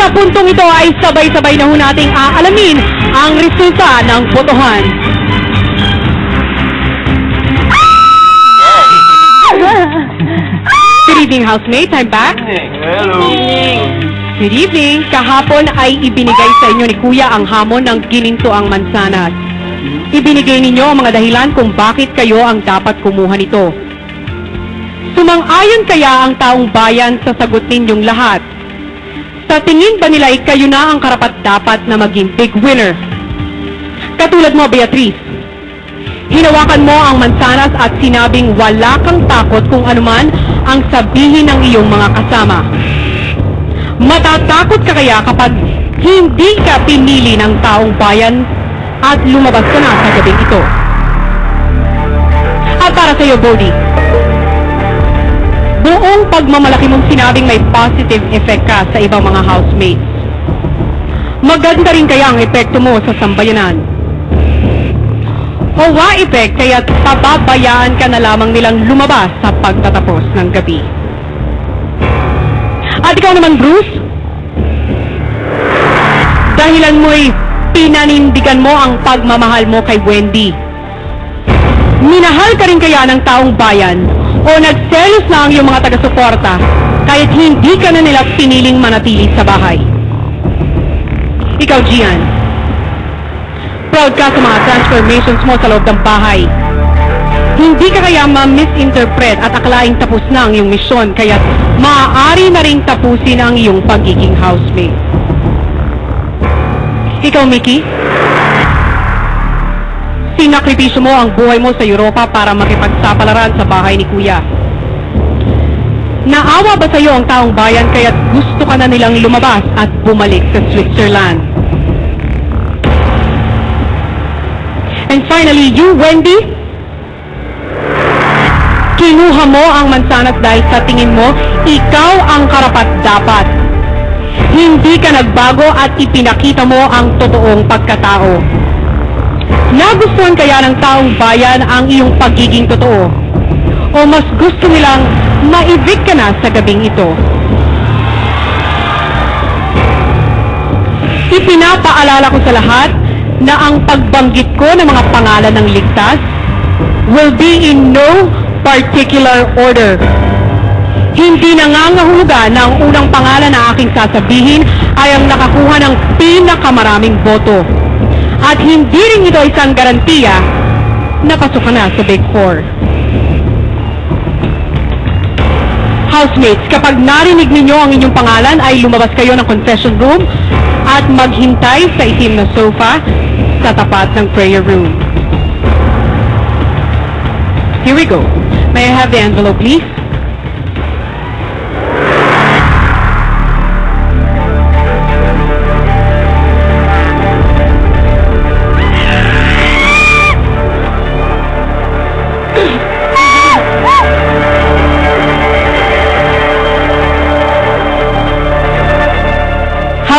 Sa puntong ito ay sabay-sabay na ho nating aalamin ang resulta ng botohan. Good evening, housemates. I'm back. Hello. Good evening. Kahapon ay ibinigay sa inyo ni Kuya ang hamon ng ginintuang mansanas. Ibinigay ninyo ang mga dahilan kung bakit kayo ang dapat kumuha nito. Sumang-ayon kaya ang taong bayan sa sagot ninyong lahat? Sa tingin ba nila ay kayo na ang karapat-dapat na maging big winner? Katulad mo, Beatrice. Hinawakan mo ang mansanas at sinabing wala kang takot kung anuman ang sabihin ng iyong mga kasama. Matatakot ka kaya kapag hindi ka pinili ng taong bayan at lumabas ka na sa gabing ito. At para sa iyo, Bodhi, buong pagmamalaki mong sinabing may positive effect ka sa ibang mga housemates. Maganda rin kaya ang epekto mo sa sambayanan. O wa effect kaya pababayaan ka na lamang nilang lumabas sa pagtatapos ng gabi. At ikaw naman, Bruce? Dahilan mo'y pinanindigan mo ang pagmamahal mo kay Wendy. Minahal ka rin kaya ng taong bayan o nagselos na ang iyong mga taga-suporta kahit hindi ka na nila piniling manatili sa bahay. Ikaw, Gian. Proud ka sa mga transformations mo sa loob ng bahay. Hindi ka kaya ma-misinterpret at akalaing tapos na ang iyong misyon kaya maaari na rin tapusin ang iyong pagiging housemate. Ikaw, Mickey? Sinakripisyo mo ang buhay mo sa Europa para makipagsapalaran sa bahay ni Kuya. Naawa ba sa iyo ang taong bayan kaya gusto ka na nilang lumabas at bumalik sa Switzerland? And finally, you, Wendy? Kinuha mo ang mansanas dahil sa tingin mo, ikaw ang karapat-dapat. Hindi ka nagbago at ipinakita mo ang totoong pagkatao. Nagustuhan kaya ng taong bayan ang iyong pagiging totoo? O mas gusto nilang maibig ka na sa gabing ito? Ipinapaalala ko sa lahat na ang pagbanggit ko ng mga pangalan ng ligtas will be in no particular order. Hindi nangangahulugan na ang unang pangalan na aking sasabihin ay ang nakakuha ng pinakamaraming boto. At hindi rin ito isang garantiya na pasok na sa Big Four. Housemates, kapag narinig ninyo ang inyong pangalan ay lumabas kayo ng confession room at maghintay sa itim na sofa sa tapat ng prayer room. Here we go. May I have the envelope, please?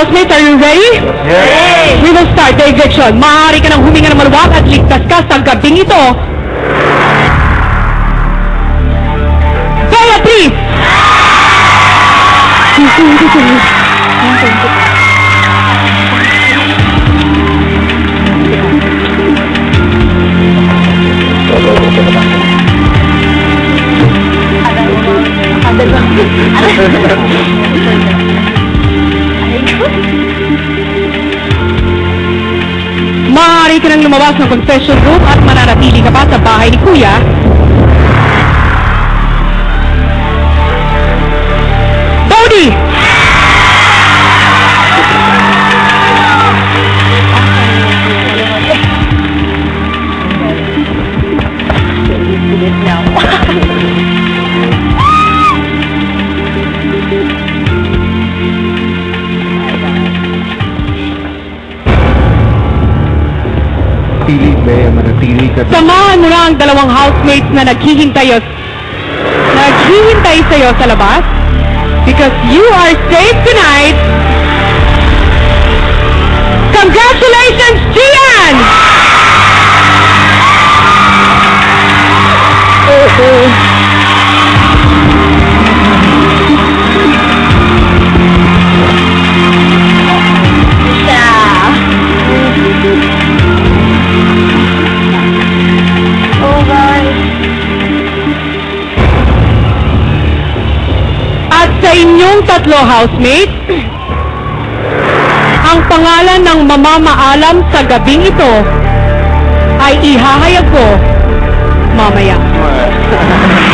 Housemates, are you ready? Yes. We will start the eviction. Maaari ka nang huminga ng maluwag at ligtas ka sa gabing ito. Beatrice! Maaari ka nang lumabas ng confession room at mananatili ka pa sa bahay ni Kuya. Bea, manatili ka. Samahan mo na ang dalawang housemates na naghihintay naghihintay sa'yo sa labas because you are safe tonight. Congratulations, Gian! Sa inyong tatlo housemates, ang pangalan ng mamamaalam sa gabing ito ay ihahayag ko mamaya.